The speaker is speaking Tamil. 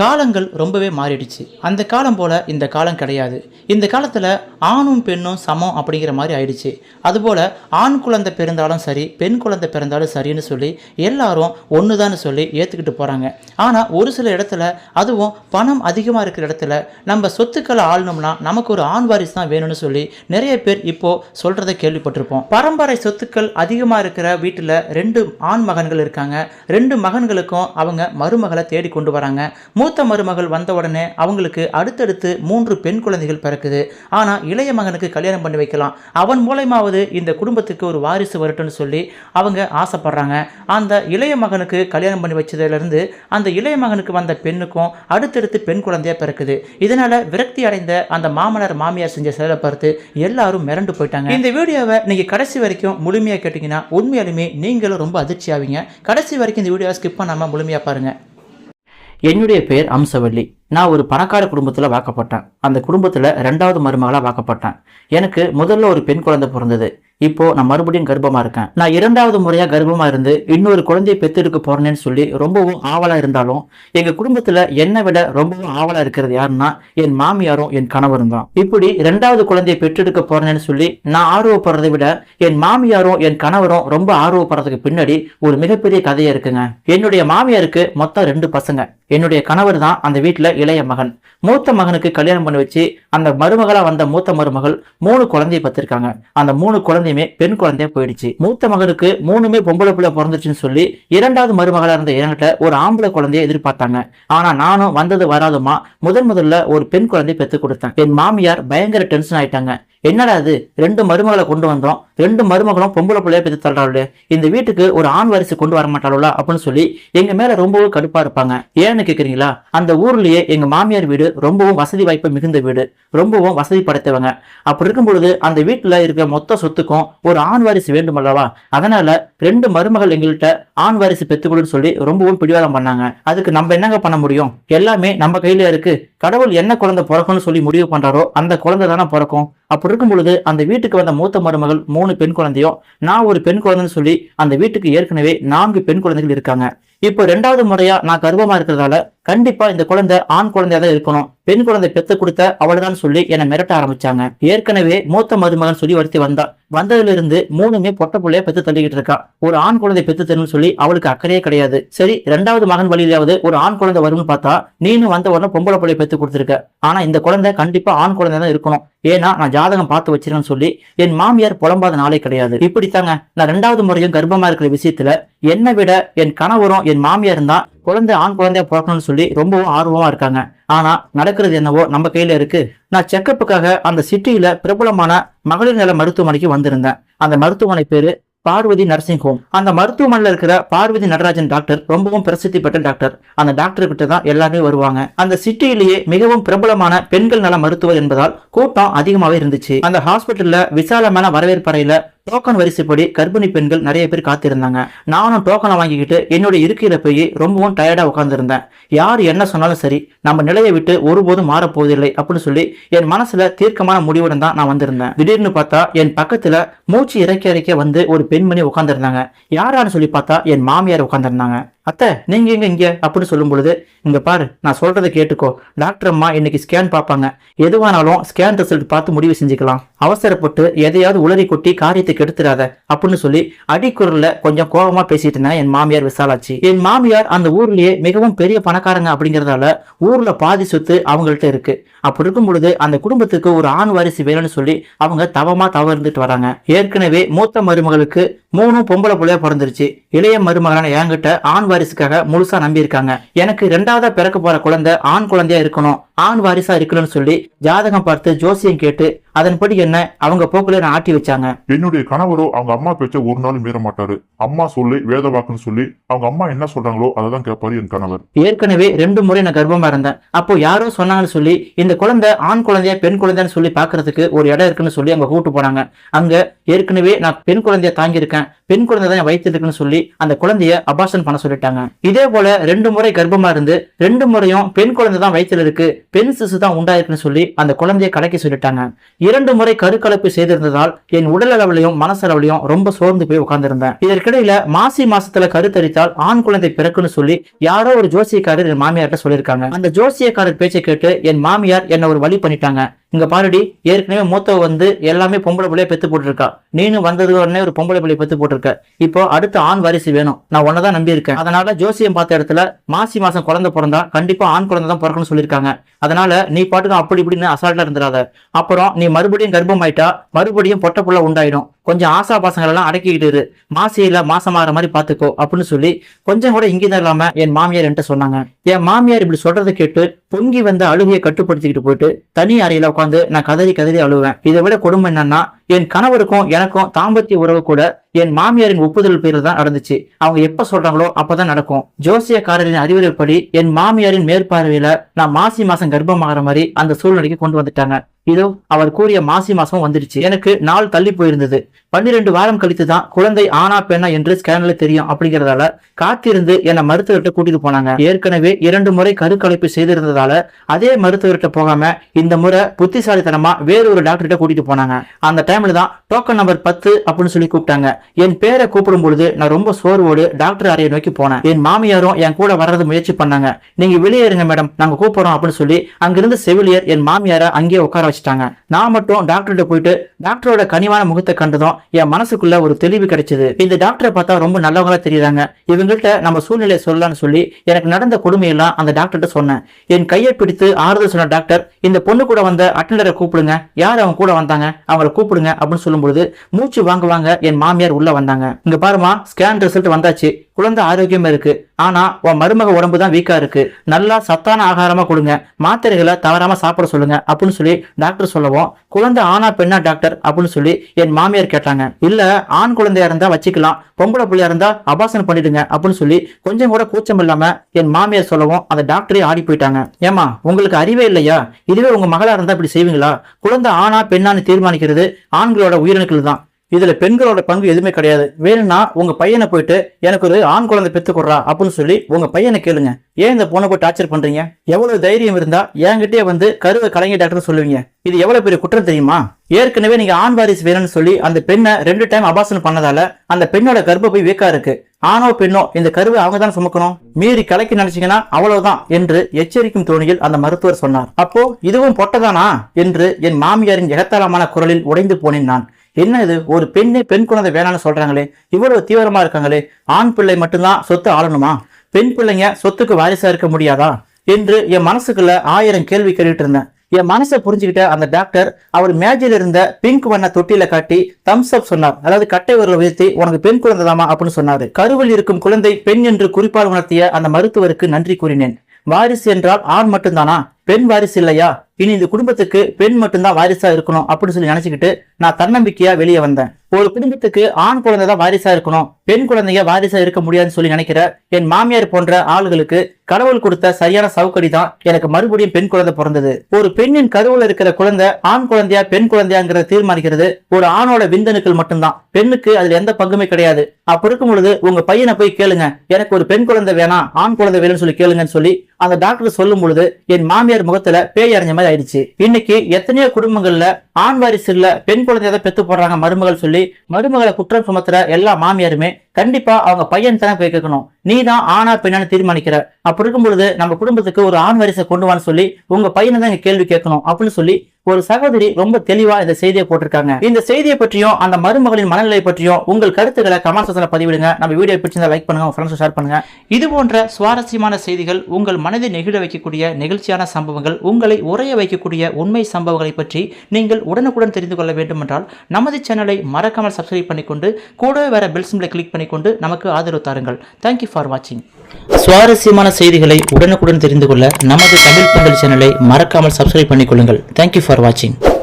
காலங்கள் ரொம்பவே மாறிடுச்சு. அந்த காலம் போல் இந்த காலம் கிடையாது. இந்த காலத்தில் ஆணும் பெண்ணும் சமம் அப்படிங்கிற மாதிரி ஆயிடுச்சு. அதுபோல் ஆண் குழந்தை பிறந்தாலும் சரி பெண் குழந்தை பிறந்தாலும் சரின்னு சொல்லி எல்லாரும் ஒன்று சொல்லி ஏற்றுக்கிட்டு போகிறாங்க ஆனால் ஒரு சில இடத்துல அதுவும் பணம் அதிகமாக இருக்கிற இடத்துல நம்ம சொத்துக்களை ஆளணும்னா நமக்கு ஒரு ஆண் வாரிசு தான் வேணும்னு சொல்லி நிறைய பேர் இப்போது சொல்கிறத கேள்விப்பட்டிருப்போம். பரம்பரை சொத்துக்கள் அதிகமாக இருக்கிற வீட்டில் ரெண்டு ஆண் மகன்கள் இருக்காங்க. ரெண்டு மகன்களுக்கும் அவங்க மருமகளை தேடி கொண்டு வராங்க. மூத்த மருமகள் வந்த உடனே அவங்களுக்கு அடுத்தடுத்து மூன்று பெண் குழந்தைகள் பிறக்குது. ஆனால் இளைய மகனுக்கு கல்யாணம் பண்ணி வைக்கலாம். அவன் மூலயமாவது இந்த குடும்பத்துக்கு ஒரு வாரிசு வரட்டும்னு சொல்லி அவங்க ஆசைப்படுறாங்க. அந்த இளைய மகனுக்கு கல்யாணம் பண்ணி வச்சதுலேருந்து அந்த இளைய மகனுக்கு வந்த பெண்ணுக்கும் அடுத்தடுத்து பெண் குழந்தையா பிறக்குது. இதனால விரக்தி அடைந்த அந்த மாமனார் மாமியார் செஞ்ச செயலை பார்த்து எல்லாரும் மிரண்டு போயிட்டாங்க. இந்த வீடியோவை நீங்க கடைசி வரைக்கும் முழுமையாக கேட்டிங்கன்னா உண்மையாலுமே நீங்களும் ரொம்ப அதிர்ச்சி ஆவீங்க கடைசி வரைக்கும் இந்த வீடியோவை ஸ்கிப் பண்ணாமல் முழுமையா பாருங்கள் என்னுடைய பெயர் அம்சவள்ளி. நான் ஒரு பணக்கார குடும்பத்தில் வாக்கப்பட்டேன். அந்த குடும்பத்தில் ரெண்டாவது மருமகளாக வாக்கப்பட்டேன். எனக்கு முதல்ல ஒரு பெண் குழந்தை பிறந்தது. இப்போ நான் மறுபடியும் கர்ப்பமாக இருக்கேன். நான் இரண்டாவது முறையாக கர்ப்பமாக இருந்து இன்னொரு குழந்தையை பெற்றெடுக்க போறேன்னு சொல்லி ரொம்பவும் ஆவலாக இருந்தாலும் எங்கள் குடும்பத்தில் என்னை விட ரொம்பவும் ஆவலாக இருக்கிறது யாருன்னா என் மாமியாரும் என் கணவரும் தான். இப்படி ரெண்டாவது குழந்தையை பெற்றெடுக்க போறேன்னு சொல்லி நான் ஆர்வப்படுறதை விட என் மாமியாரும் என் கணவரும் ரொம்ப ஆர்வப்படுறதுக்கு பின்னாடி ஒரு மிகப்பெரிய கதையாக இருக்குங்க. என்னுடைய மாமியாருக்கு மொத்தம் ரெண்டு பசங்க. என்னுடைய கணவர் தான் அந்த வீட்டில் இளைய மகன். மூத்த மகனுக்கு கல்யாணம் பண்ணி வச்சு அந்த மருமகளா வந்த மூத்த மருமகள் மூணு குழந்தைய பத்திருக்காங்க அந்த மூணு குழந்தையுமே பெண் குழந்தையா போயிடுச்சு. மூத்த மகனுக்கு மூணுமே பொம்பளை பிள்ளை பிறந்துச்சுன்னு சொல்லி இரண்டாவது மருமகளா இருந்த என்கிட்ட ஒரு ஆம்பளை குழந்தைய எதிர்பார்த்தாங்க. ஆனா நானும் வந்தது வராதுமா? முதன் முதல்ல ஒரு பெண் குழந்தைய பெத்து கொடுத்தேன். என் மாமியார் பயங்கர டென்ஷன் ஆயிட்டாங்க. என்னடா அது ரெண்டு மருமகளை கொண்டு வந்தோம். ரெண்டு மருமகளும் பொம்பளை பிள்ளைய பெற்று தள்ளாளு இந்த வீட்டுக்கு ஒரு ஆண் வாரிசு கொண்டு வர மாட்டாளா அப்படின்னு சொல்லி எங்க மேல ரொம்பவும் கடுப்பா இருப்பாங்க. ஏன்னு கேக்குறீங்களா? அந்த ஊர்லயே எங்க மாமியார் வீடு ரொம்பவும் வசதி வாய்ப்பு மிகுந்த வீடு. ரொம்பவும் வசதி படைத்தவங்க. அப்படி இருக்கும் பொழுது அந்த வீட்டுல இருக்க மொத்த சொத்துக்கும் ஒரு ஆண் வாரிசு வேண்டும் அல்லவா அதனால ரெண்டு மருமகள் எங்கள்கிட்ட ஆண் வாரிசு பெற்றுக்கொள்ளுன்னு சொல்லி ரொம்பவும் பிடிவாதம் பண்ணாங்க. அதுக்கு நம்ம என்னங்க பண்ண முடியும்? எல்லாமே நம்ம கையில இருக்கு? கடவுள் என்ன குழந்தை பிறக்கும்னு சொல்லி முடிவு பண்றாரோ அந்த குழந்தை தானே பிறக்கும். அப்படி இருக்கும் பொழுது அந்த வீட்டுக்கு வந்த மூத்த மருமகள் மூணு பெண் குழந்தையும் நான் ஒரு பெண் குழந்தைன்னு சொல்லி அந்த வீட்டுக்கு ஏற்கனவே நான்கு பெண் குழந்தைகள் இருக்காங்க. இப்போ ரெண்டாவது முறையா நான் கர்ப்பமா இருக்கிறதால கண்டிப்பா இந்த குழந்தை ஆண் குழந்தையா தான் இருக்கணும். பெண் குழந்தை பெத்து கொடுத்த அவள்தான் சொல்லி என்னை மிரட்ட ஆரம்பிச்சாங்க. ஏற்கனவே மூத்த மருமகன் சொல்லி வருத்தி வந்தா வந்ததிலிருந்து மூணுமே பொட்ட பிள்ளைய பெத்து தள்ளிக்கிட்டு இருக்கான் ஒரு ஆண் குழந்தை பெத்து தரணும்னு சொல்லி அவளுக்கு அக்கறையே கிடையாது. சரி ரெண்டாவது மகன் வழியிலாவது ஒரு ஆண் குழந்தை வரும்னு பார்த்தா நீனும் வந்த உடனே பொம்பளை பிள்ளைய பெத்து கொடுத்துருக்க. ஆனா இந்த குழந்தை கண்டிப்பா ஆண் குழந்தை தான் இருக்கணும். ஏன்னா நான் ஜாதகம் பார்த்து வச்சிருக்கேன்னு சொல்லி என் மாமியார் புலம்பாத நாளே கிடையாது. இப்படித்தாங்க. நான் ரெண்டாவது முறையும் கர்ப்பமா இருக்கிற விஷயத்துல என்னை விட என் கணவரும் என் மாமியாரும் தான் குழந்தை ஆண் குழந்தைய பிறக்கணும்னு சொல்லி ரொம்பவும் ஆர்வமா இருக்காங்க. ஆனா நடக்கிறது என்னவோ நம்ம கையில இருக்கு. நான் செக்கப்புக்காக அந்த சிட்டியில பிரபலமான மகளிர் நல மருத்துவமனைக்கு வந்திருந்தேன். அந்த மருத்துவமனை பேரு பார்வதி நர்சிங் ஹோம். அந்த மருத்துவமனையில் இருக்கிற பார்வதி நடராஜன் டாக்டர் ரொம்பவும் பிரசித்தி பெற்ற டாக்டர். அந்த டாக்டர் கிட்ட தான் எல்லாருமே வருவாங்க. அந்த சிட்டியிலேயே மிகவும் பிரபலமான பெண்கள் நல மருத்துவர் என்பதால் கூட்டம் அதிகமாகவே இருந்துச்சு. அந்த ஹாஸ்பிட்டல்ல விசாலமான வரவேற்பறையில டோக்கன் வரிசைப்படி கர்ப்பிணி பெண்கள் நிறைய பேர் காத்திருந்தாங்க. நானும் டோக்கனை வாங்கிக்கிட்டு என்னுடைய இருக்கையில போய் ரொம்பவும் டயர்டா உட்காந்துருந்தேன் யார் என்ன சொன்னாலும் சரி நம்ம நிலையை விட்டு ஒருபோதும் மாறப்போவதில்லை அப்படின்னு சொல்லி என் மனசுல தீர்க்கமான முடிவுடன் தான் நான் வந்திருந்தேன். திடீர்னு பார்த்தா என் பக்கத்துல மூச்சு இறைக்க இறக்க வந்து ஒரு பெண்மணி உட்காந்துருந்தாங்க யாரான்னு சொல்லி பார்த்தா என் மாமியார் உட்காந்துருந்தாங்க அத்தை நீங்க எங்க இங்க? அப்படின்னு சொல்லும் பொழுது இங்க பாரு நான் சொல்றதை கேட்டுக்கோ. டாக்டர் அம்மா இன்னைக்கு ஸ்கேன் பார்ப்பாங்க. எதுவானாலும் ஸ்கேன் ரிசல்ட் பார்த்து முடிவு செஞ்சுக்கலாம். அவசரப்பட்டு எதையாவது உளறி கொட்டி காரியத்தை கெடுத்துறாத அப்படின்னு சொல்லி அடிக்குரல்ல கொஞ்சம் கோபமா பேசிட்டு இருந்தேன் என் மாமியார் விசாலாச்சு. என் மாமியார் அந்த ஊர்லயே மிகவும் பெரிய பணக்காரங்க அப்படிங்கறதால ஊர்ல பாதி சொத்து அவங்கள்ட்ட இருக்கு. அப்படி இருக்கும் பொழுது அந்த குடும்பத்துக்கு ஒரு ஆண் வாரிசு வேணும்னு சொல்லி அவங்க தவமா தவ இருந்துட்டு வராங்க. ஏற்கனவே மூத்த மருமகளுக்கு மூணும் பொம்பளை பிள்ளையா பிறந்துருச்சு. இளைய மருமகளான என்கிட்ட ஆண் வாரிசுக்காக முழுசா நம்பியிருக்காங்க. எனக்கு ரெண்டாவதா பிறக்க போற குழந்தை ஆண் குழந்தையா இருக்கணும். ஆண் வாரிசா இருக்கணும்னு சொல்லி ஜாதகம் பார்த்து ஜோசியம் கேட்டு அதன்படி என்ன அவங்க போக்குல நான் ஆட்டி வச்சாங்க? என்னுடைய கணவரோ அவங்க அம்மா பேச்ச ஒரு நாள் மீற மாட்டாரு. அம்மா சொல்லி வேத வாக்குன்னு சொல்லி அவங்க அம்மா என்ன சொல்றாங்களோ அதை தான் கேட்பாரு என் கணவர். ஏற்கனவே ரெண்டு முறை நான் கர்ப்பமா இருந்தேன். அப்போ யாரோ சொன்னாங்கன்னு சொல்லி இந்த குழந்தை ஆண் குழந்தையா பெண் குழந்தைன்னு சொல்லி பாக்குறதுக்கு ஒரு இடம் இருக்குன்னு சொல்லி அங்க கூட்டு போனாங்க. அங்க ஏற்கனவே நான் பெண் குழந்தைய தாங்கியிருக்கேன். பெண் குழந்தை தான் வயிற்று இருக்குன்னு சொல்லி அந்த குழந்தைய அபார்ஷன் பண்ண சொல்லிட்டாங்க. இதே போல ரெண்டு முறை கர்ப்பமா இருந்து ரெண்டு முறையும் பெண் குழந்தை தான் வயிற்றுல இருக்கு பெண் சிசு தான் உண்டாயிருக்குன்னு சொல்லி அந்த குழந்தையை கலக்கி சொல்லிட்டாங்க. இரண்டு முறை கருக்கலப்பு செய்திருந்ததால் என் உடல் அளவிலையும் மனசளவிலையும் ரொம்ப சோர்ந்து போய் உட்கார்ந்திருந்தேன் இதற்கிடையில மாசி மாசத்துல கருத்தரித்தால் ஆண் குழந்தை பிறக்குன்னு சொல்லி யாரோ ஒரு ஜோசியக்காரர் என் மாமியார்கிட்ட சொல்லியிருக்காங்க. அந்த ஜோசியக்காரர் பேச்சை கேட்டு என் மாமியார் என்ன ஒரு வழி பண்ணிட்டாங்க. இங்க பாருடி ஏற்கனவே மூத்தவ வந்து எல்லாமே பொம்பளை பிள்ளைய பெத்து போட்டிருக்கா. நீனும் வந்தது உடனே ஒரு பொம்பளை பிள்ளைய பெத்து போட்டிருக்க. இப்போ அடுத்த ஆண் வாரிசு வேணும். நான் உன்னதான் நம்பி இருக்கேன் அதனால ஜோசியம் பார்த்த இடத்துல மாசி மாசம் குழந்தை பிறந்தா கண்டிப்பா ஆண் குழந்தை தான் பிறக்கணும்னு சொல்லியிருக்காங்க. அதனால நீ பாட்டுக்கு அப்படி இப்படின்னு அசால்ட்டா இருந்துடாத அப்புறம் நீ மறுபடியும் கர்ப்பம் ஆயிட்டா மறுபடியும் பொட்டப்புள்ள உண்டாயிடும். கொஞ்சம் ஆசா பசங்களெல்லாம் அடக்கிக்கிட்டு இரு. மாசியில மாசமாகிற மாதிரி பார்த்துக்கோ அப்படின்னு சொல்லி கொஞ்சம் கூட இங்கிதம் இல்லாம என் மாமியார் என்கிட்ட சொன்னாங்க. என் மாமியார் இப்படி சொல்றதை கேட்டு பொங்கி வந்த அழுகையை கட்டுப்படுத்திக்கிட்டு போயிட்டு தனி அறையில உட்காந்து நான் கதறி கதறி அழுவேன். இதை விட கொடுமை என்னன்னா என் கணவருக்கும் எனக்கும் தாம்பத்திய உறவு கூட என் மாமியாரின் ஒப்புதல் பேரில் தான் நடந்துச்சு. அவங்க எப்ப சொல்றாங்களோ அப்பதான் நடக்கும். ஜோசியக்காரரின் அறிவுரைப்படி என் மாமியாரின் மேற்பார்வையில நான் மாசி மாசம் கர்ப்பமாகற மாதிரி அந்த சூழ்நிலைக்கு கொண்டு வந்துட்டாங்க. இதோ அவர் கூறிய மாசி மாசம் வந்துடுச்சு. எனக்கு நாள் தள்ளி போயிருந்தது. பன்னிரெண்டு வாரம் கழித்து தான் குழந்தை ஆனா பெண்ணா என்று ஸ்கேன்ல தெரியும் அப்படிங்கறதால காத்திருந்து என்னை மருத்துவர்கிட்ட கூட்டிட்டு போனாங்க. ஏற்கனவே இரண்டு முறை கருக்கலைப்பு செய்திருந்ததால அதே மருத்துவர்கிட்ட போகாம இந்த முறை புத்திசாலித்தனமா வேற ஒரு டாக்டர்கிட்ட கூட்டிட்டு போனாங்க. அந்த டைம்ல தான் டோக்கன் நம்பர் பத்து அப்படின்னு சொல்லி கூப்பிட்டாங்க. என் பேரை கூப்பிடும் பொழுது நான் ரொம்ப சோர்வோடு டாக்டர் அறையை நோக்கி போனேன். என் மாமியாரும் என் கூட வர்றது முயற்சி பண்ணாங்க. நீங்க வெளியேறுங்க மேடம் நாங்க கூப்பிடுறோம் அப்படின்னு சொல்லி அங்கிருந்து செவிலியர் என் மாமியாரை அங்கேயே உட்கார வச்சுட்டாங்க. நான் மட்டும் டாக்டர்கிட்ட போயிட்டு டாக்டரோட கனிவான முகத்தை கண்டதும் என் மனசுக்குள்ள ஒரு தெளிவு கிடைச்சது. இந்த டாக்டரை பார்த்தா ரொம்ப நல்லவங்களா தெரியுறாங்க. இவங்கள்ட்ட நம்ம சூழ்நிலையை சொல்லலாம்னு சொல்லி எனக்கு நடந்த கொடுமையெல்லாம் அந்த டாக்டர்கிட்ட சொன்னேன். என் கையை பிடித்து ஆறுதல் சொன்ன டாக்டர் இந்த பொண்ணு கூட வந்த அட்டண்டரை கூப்பிடுங்க. யார் அவங்க கூட வந்தாங்க? அவங்கள கூப்பிடுங்க அப்படின்னு சொல்லும்பொழுது மூச்சு வாங்குவாங்க என் மாமியார் உள்ள வந்தாங்க. இங்க பாருமா ஸ்கேன் ரிசல்ட் வந்தாச்சு. குழந்தை ஆரோக்கியமா இருக்கு. ஆனா உன் மருமக உடம்பு தான் வீக்கா இருக்கு. நல்லா சத்தான ஆகாரமா கொடுங்க. மாத்திரைகளை தவறாம சாப்பிட சொல்லுங்க. அப்படின்னு சொல்லி டாக்டர் சொல்லவும் குழந்தை ஆனா பெண்ணா டாக்டர் அப்படின்னு சொல்லி என் மாமியார் கேட்டாங்க. இல்ல ஆண் குழந்தையா இருந்தா வச்சுக்கலாம். பொம்பளை பிள்ளையா இருந்தா அபாசனம் பண்ணிடுங்க அப்படின்னு சொல்லி கொஞ்சம் கூட கூச்சம் இல்லாம என் மாமியார் சொல்லவும் அந்த டாக்டரே ஆடி போயிட்டாங்க. ஏமா உங்களுக்கு அறிவே இல்லையா? இதுவே உங்க மகளா இருந்தா இப்படி செய்வீங்களா? குழந்தை ஆனா பெண்ணான்னு தீர்மானிக்கிறது ஆண்களோட உயிரணுக்கள் தான். இதுல பெண்களோட பங்கு எதுவுமே கிடையாது. வேணும்னா உங்க பையனை போயிட்டு எனக்கு ஒரு ஆண் குழந்தை பெற்றுக்கொடுறா அப்படின்னு சொல்லி உங்க பையனை கேளுங்க. ஏன் இந்த பொண்ணை போய் டார்ச்சர் பண்றீங்க? எவ்வளவு தைரியம் இருந்தா என்கிட்டயே வந்து கருவை கலைஞ டாக்டர் சொல்லுவீங்க. இது எவ்வளவு பெரிய குற்றம் தெரியுமா? ஏற்கனவே நீங்க ஆண் வாரிசு வேணும்னு சொல்லி அந்த பெண்ணை ரெண்டு டைம் அபாசனம் பண்ணதால அந்த பெண்ணோட கர்ப்பப்பை வீக்கா இருக்கு. ஆணோ பெண்ணோ இந்த கருவை அவங்க தான் சுமக்கணும்? மீறி கலைக்கு நினைச்சீங்கன்னா அவ்வளவுதான் என்று எச்சரிக்கும் தோணியில் அந்த மருத்துவர் சொன்னார். அப்போ இதுவும் பொட்டதானா? என்று என் மாமியாரின் எகத்தாளமான குரலில் உடைந்து போனேன் நான். என்ன இது? ஒரு பெண்ணே பெண் குழந்தை வேணாம்னு சொல்றாங்களே. இவ்வளவு தீவிரமா இருக்காங்களே. ஆண் பிள்ளை மட்டும்தான் சொத்து ஆளணுமா? பெண் பிள்ளைங்க சொத்துக்கு வாரிசா இருக்க முடியாதா? என்று என் மனசுக்குள்ள ஆயிரம் கேள்வி கேட்டுட்டு இருந்தேன். என் மனசை புரிஞ்சுக்கிட்ட அந்த டாக்டர் அவர் மேஜில் இருந்த பிங்க் வண்ண தொட்டியில காட்டி தம்ஸ் அப் சொன்னார். அதாவது கட்டை விரலை உயர்த்தி உனக்கு பெண் குழந்தைதாமா அப்படின்னு சொன்னாரு. கருவில் இருக்கும் குழந்தை பெண் என்று குறிப்பால் உணர்த்திய அந்த மருத்துவருக்கு நன்றி கூறினேன். வாரிசு என்றால் ஆண் மட்டும்தானா? பெண் வாரிசு இல்லையா? இனி இந்த குடும்பத்துக்கு பெண் மட்டும்தான் வாரிசா இருக்கணும் அப்படின்னு சொல்லி நினைச்சுக்கிட்டு நான் தன்னம்பிக்கையா வெளியே வந்தேன். ஒரு குடும்பத்துக்கு ஆண் குழந்தை தான் வாரிசா இருக்கணும். பெண் குழந்தைங்க வாரிசா இருக்க முடியாதுன்னு சொல்லி நினைக்கிற என் மாமியார் போன்ற ஆளுகளுக்கு கடவுள் கொடுத்த சரியான சவுக்கடி தான் எனக்கு மறுபடியும் பெண் குழந்தை பிறந்தது. ஒரு பெண்ணின் கருவுல இருக்கிற குழந்தை ஆண் குழந்தையா பெண் குழந்தையாங்கிறத தீர்மானிக்கிறது ஒரு ஆணோட விந்தணுக்கள் மட்டும்தான். பெண்ணுக்கு அதுல எந்த பங்குமே கிடையாது. அப்ப இருக்கும் பொழுது உங்க பையனை போய் கேளுங்க. எனக்கு ஒரு பெண் குழந்தை வேணாம் ஆண் குழந்தை வேணும்னு சொல்லி கேளுங்கன்னு சொல்லி அந்த டாக்டர் சொல்லும் பொழுது என் மாமியார் முகத்துல பேய் அறிஞ்ச மாதிரி ஆயிடுச்சு. இன்னைக்கு எத்தனையோ குடும்பங்கள்ல ஆண் வாரிசு இல்ல பெண் குழந்தைய தான் பெத்து போடுறாங்க மருமகள் சொல்லி மருமகளை குற்றம் சுமத்துற எல்லா மாமியாருமே கண்டிப்பா அவங்க பையன் தானே போய் கேட்கணும். நீ தான் ஆனா பெண்ணான்னு தீர்மானிக்கிற. அப்படி இருக்கும் பொழுது நம்ம குடும்பத்துக்கு ஒரு ஆண் வாரிசை கொண்டு வான்னு சொல்லி உங்க பையனை தான் கேள்வி கேட்கணும் அப்படின்னு சொல்லி ஒரு சகோதரி ரொம்ப தெளிவா இந்த செய்தியை போட்டிருக்காங்க. இந்த செய்தியை பற்றியும் அந்த மருமகளின் மனநிலை பற்றியும் உங்கள் கருத்துக்களை கமெண்ட் செக்ஷன்ல பதிவிடுங்க. நம்ம வீடியோ பிடிச்சிருந்தா லைக் பண்ணுங்க ஃப்ரெண்ட்ஸ் ஷேர் பண்ணுங்க. இது போன்ற சுவாரஸ்யமான செய்திகள் உங்கள் மனதை நெகிழ வைக்கக்கூடிய நெகிழ்ச்சியான சம்பவங்கள் உங்களை உரைய வைக்கக்கூடிய உண்மை சம்பவங்களை பற்றி நீங்கள் உடனுக்குடன் தெரிந்து கொள்ள வேண்டுமென்றால் நமது சேனலை மறக்காமல் சப்ஸ்கிரைப் பண்ணிக்கொண்டு கூடவே வர பெல் சிம்பிளை கிளிக் பண்ணிக்கொண்டு நமக்கு ஆதரவு தாருங்கள். தேங்க்யூ ஃபார் வாட்சிங் சுவாரஸ்யமான செய்திகளை உடனுக்குடன் தெரிந்து கொள்ள நமது தமிழ் பந்தல் சேனலை மறக்காமல் subscribe பண்ணிக்கொள்ளுங்கள். Thank you for watching